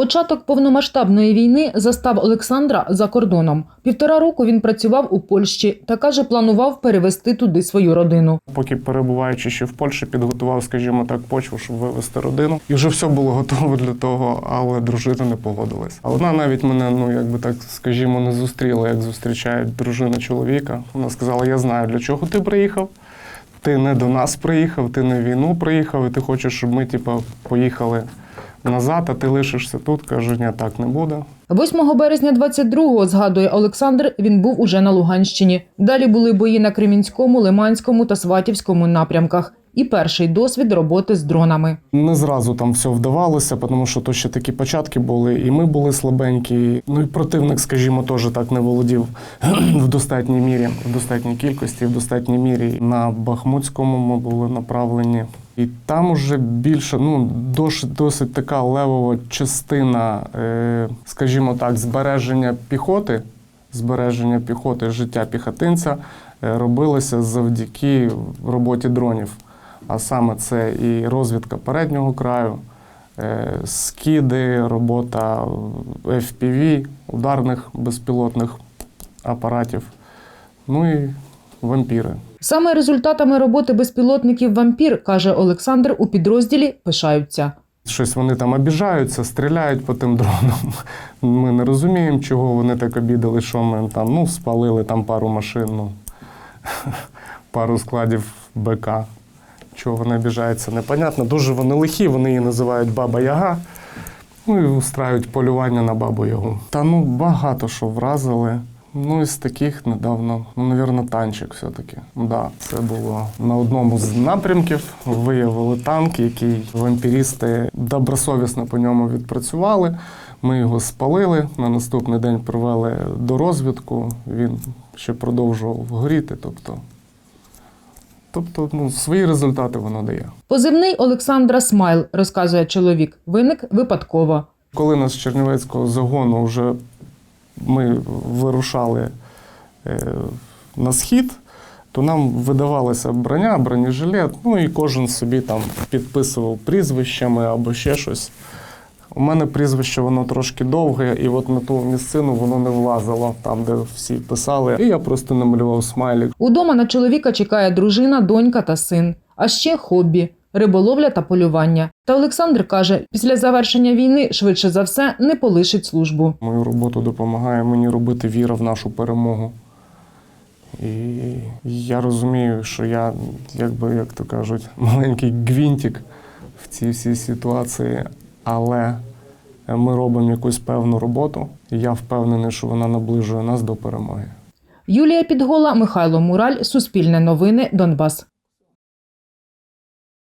Початок повномасштабної війни застав Олександра за кордоном. Півтора року він працював у Польщі та каже, планував перевести туди свою родину. Поки перебуваючи ще в Польщі, підготував, скажімо так, почву, щоб вивезти родину. І вже все було готово для того, але дружина не погодилась. А вона навіть мене, ну якби так скажімо, не зустріла, як зустрічають дружина чоловіка. Вона сказала: Я знаю, для чого ти приїхав. Ти не до нас приїхав, ти не війну приїхав, і ти хочеш, щоб ми, типу, поїхали назад, а ти лишишся тут. Кажу, ні, так не буде. 8 березня 22-го, згадує Олександр, він був уже на Луганщині. Далі були бої на Кремінському, Лиманському та Сватівському напрямках. І перший досвід роботи з дронами. Не зразу там все вдавалося, тому що то ще такі початки були, і ми були слабенькі. Ну і противник, скажімо, теж так не володів в достатній мірі, в достатній кількості, в достатній мірі. На Бахмутському ми були направлені. І там уже більше, ну досить, досить така левова частина, е, скажімо так, збереження піхоти, збереження піхоти, життя піхотинця е, робилося завдяки роботі дронів. А саме це і розвідка переднього краю, е, скиди, робота FPV, ударних безпілотних апаратів, ну і вампіри. Саме результатами роботи безпілотників вампір, каже Олександр, у підрозділі пишаються. Щось вони там обіжаються, стріляють по тим дронам. Ми не розуміємо, чого вони так обідали, що ми там ну, спалили там пару машин, ну, пару складів БК. Чого вони обіжаються, непонятно. Дуже вони лихі, вони її називають Баба Яга. Ну і устраюють полювання на бабу Ягу. Та ну багато що вразили. Ну, із таких недавно, ну, навірно, танчик все-таки. Да, це було на одному з напрямків. Виявили танк, який вампірісти добросовісно по ньому відпрацювали. Ми його спалили. На наступний день провели до розвідку. Він ще продовжував горіти. Тобто, тобто ну, свої результати воно дає. Позивний Олександра Смайл, розказує чоловік, виник випадково. Коли нас з Чернівецького загону вже ми вирушали е, на схід, то нам видавалася броня, бронежилет, ну і кожен собі там підписував прізвищами або ще щось. У мене прізвище воно трошки довге, і от на ту місцину воно не влазило, там, де всі писали. І я просто намалював смайлик. Удома на чоловіка чекає дружина, донька та син, а ще хобі риболовля та полювання. Та Олександр каже, після завершення війни швидше за все не полишить службу. Мою роботу допомагає мені робити віра в нашу перемогу. І я розумію, що я, якби, як то кажуть, маленький гвинтик в цій всій ситуації, але ми робимо якусь певну роботу, і я впевнений, що вона наближує нас до перемоги. Юлія Підгола, Михайло Мураль, Суспільне новини, Донбас.